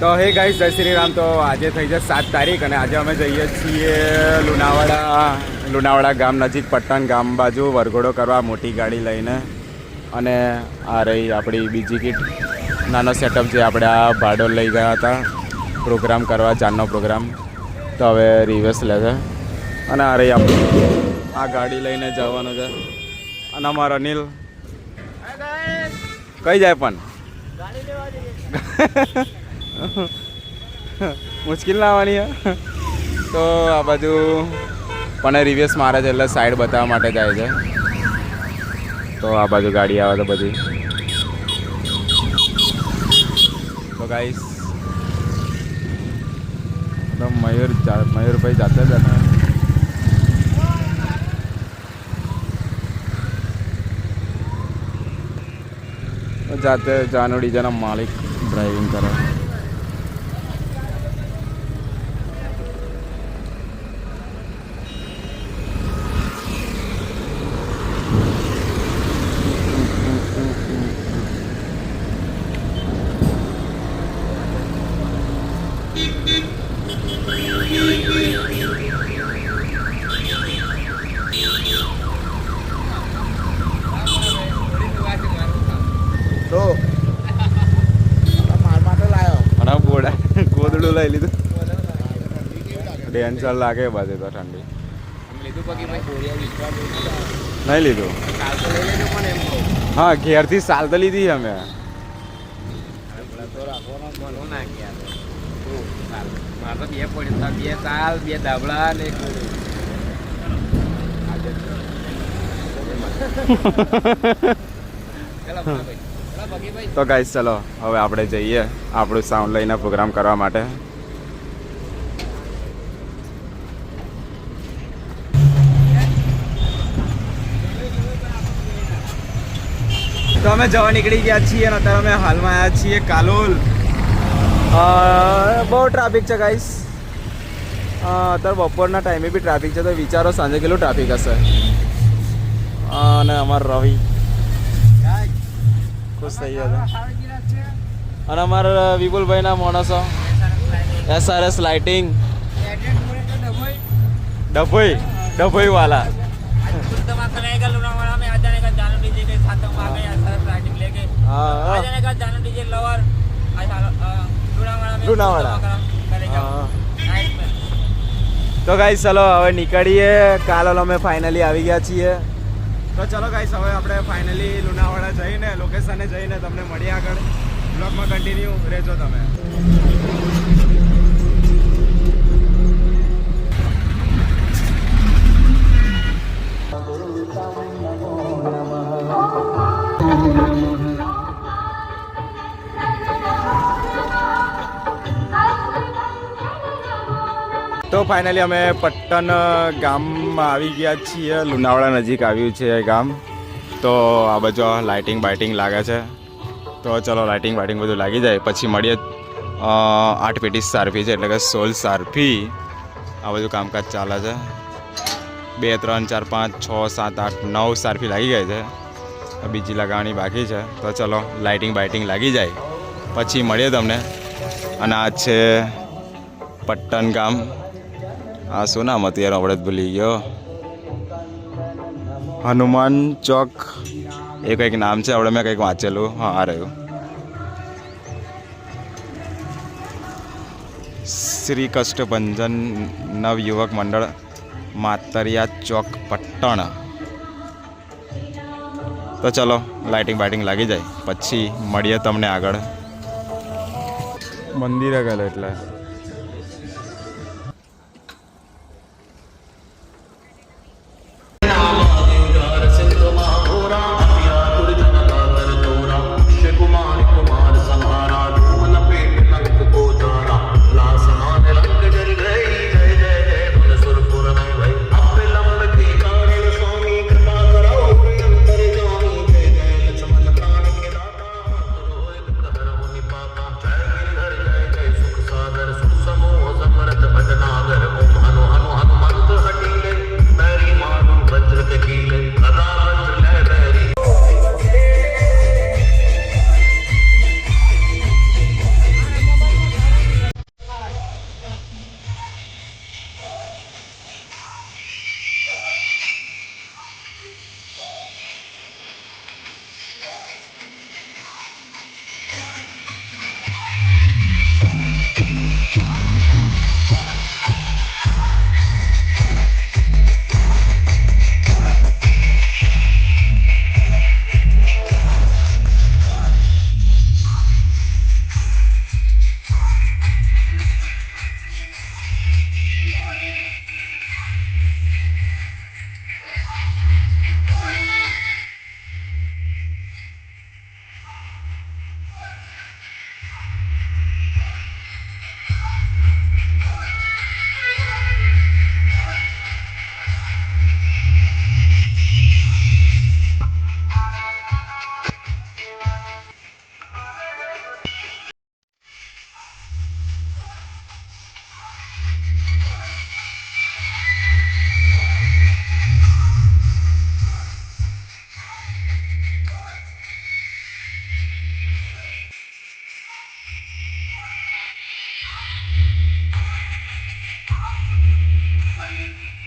તો હે ગાઈસ જય શ્રી રામ. તો આજે થઈ છે સાત તારીખ અને આજે અમે જઈએ છીએ લુણાવાડા લુણાવાડા ગામ નજીક પટ્ટણ ગામ બાજુ વરઘોડો કરવા મોટી ગાડી લઈને. અને આ રહી આપણી બીજી કીટ નાનો સેટઅપ જે આપણે આ ભાડો લઈ ગયા હતા. પ્રોગ્રામ કરવા જાનનો પ્રોગ્રામ તો હવે રિવર્સ લે છે. અને આ રહી આપણે આ ગાડી લઈને જવાનું છે. અને અમારો અનિલ કઈ જાય પણ? મુશ્કેલ ના આવવાની તો આ બાજુ પણ રિવ્યુસ મારે છે એટલે સાઈડ બતાવવા માટે જાય છે. તો આ બાજુ ગાડી આવે તો બધી. તો ગાઈસ તો મયુર મયુરભાઈ જાતે જ જાતે જાનો ડીજાના માલિક ડ્રાઇવિંગ કરે તો માર માટે લાયો અને બોડા ગોદડું લઈ લીધું. ડેન્સર લાગે બધે તો ઠંડી. નહીં લીધું. હા, ઘેરથી સાલ તો લીધી અમે. તો ગાઈસ ચલો, હવે આપણે જઈએ આપણું સાઉન્ડ લઈને પ્રોગ્રામ કરવા માટે. તો અમે જવા નીકળી ગયા છીએ અને અત્યારે અમે હાલમાં આવ્યા છીએ કાલોલ. બહુ ટ્રાફિક છે ગાઈસ અત્યારે બપોરના ટાઈમે બી ટ્રાફિક છે, તો વિચારો સાંજે કેટલું ટ્રાફિક હશે? અને અમારો રવિ. ખુશ થઈ ગયા અને અમારા વિપુલભાઈના માણસો. એસઆરએસ લાઇટિંગ ડભોઈ. ડભોઈ વાલા તો ગાઈસ ચલો હવે નીકળીએ. કાલ અમે ફાઇનલી આવી ગયા છીએ. તો ચલો ગાઈસ હવે આપણે ફાઇનલી લુણાવાડા જઈને લોકેશને જઈને તમને મળીએ આગળ. બ્લોગમાં કન્ટિન્યુ રહેજો તમે. તો ફાઇનલી અમે પટ્ટન ગામમાં આવી ગયા છીએ. લુણાવાડા નજીક આવ્યું છે ગામ. તો આ બાજુ લાઇટિંગ બાઇટિંગ લાગે છે. તો ચલો લાઇટિંગ બાઇટિંગ બધું લાગી જાય. પછી મળીએ આઠ પેટી સારફી છે, એટલે કે સોલ સારફી. આ બધું કામકાજ ચાલે છે. બે, ત્રણ, ચાર, પાંચ, છ, સાત, આઠ, નવ સારફી લાગી ગઈ છે. બીજી લગાવવાની બાકી છે. તો ચલો લાઇટિંગ બાઇટિંગ લાગી જાય. પછી મળીએ તમને. અને આ છે પટ્ટન ગામ. આ શું નામ હતું યાર જ ભૂલી ગયો? હનુમાન ચોક. એ કંઈક નામ છે, આપણે મેં કંઈક વાંચેલું. હા, આ રહ્યું. શ્રી કષ્ટભંજન નવયુવક મંડળ, માતરિયા ચોક, પટ્ટણ. તો ચલો, લાઇટિંગ બાઇટિંગ લાગી જાય. પછી મળીએ તમને આગળ. મંદિરે ગયેલો એટલે.